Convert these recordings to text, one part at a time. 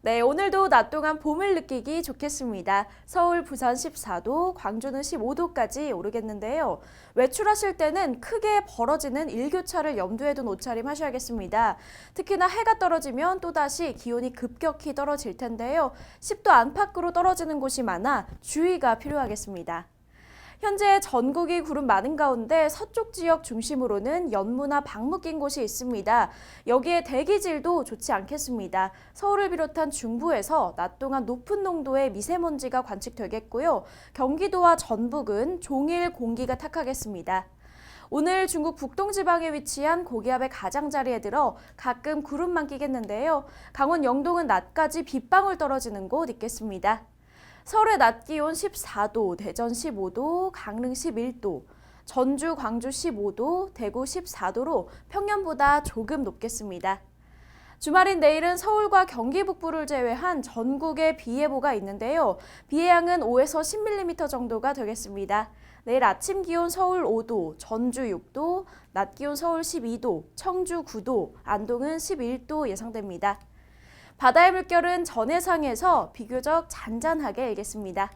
네, 오늘도 낮 동안 봄을 느끼기 좋겠습니다. 서울, 부산 14도, 광주는 15도까지 오르겠는데요. 외출하실 때는 크게 벌어지는 일교차를 염두에 둔 옷차림 하셔야겠습니다. 특히나 해가 떨어지면 또다시 기온이 급격히 떨어질 텐데요. 10도 안팎으로 떨어지는 곳이 많아 주의가 필요하겠습니다. 현재 전국이 구름 많은 가운데 서쪽 지역 중심으로는 연무나 방무 낀 곳이 있습니다. 여기에 대기질도 좋지 않겠습니다. 서울을 비롯한 중부에서 낮 동안 높은 농도의 미세먼지가 관측되겠고요. 경기도와 전북은 종일 공기가 탁하겠습니다. 오늘 중국 북동 지방에 위치한 고기압의 가장자리에 들어 가끔 구름만 끼겠는데요. 강원 영동은 낮까지 빗방울 떨어지는 곳 있겠습니다. 서울의 낮 기온 14도, 대전 15도, 강릉 11도, 전주, 광주 15도, 대구 14도로 평년보다 조금 높겠습니다. 주말인 내일은 서울과 경기 북부를 제외한 전국에 비 예보가 있는데요. 비의 양은 5에서 10mm 정도가 되겠습니다. 내일 아침 기온 서울 5도, 전주 6도, 낮 기온 서울 12도, 청주 9도, 안동은 11도 예상됩니다. 바다의 물결은 전해상에서 비교적 잔잔하게 일겠습니다.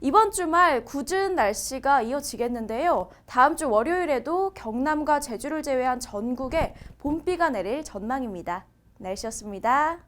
이번 주말 굳은 날씨가 이어지겠는데요. 다음 주 월요일에도 경남과 제주를 제외한 전국에 봄비가 내릴 전망입니다. 날씨였습니다.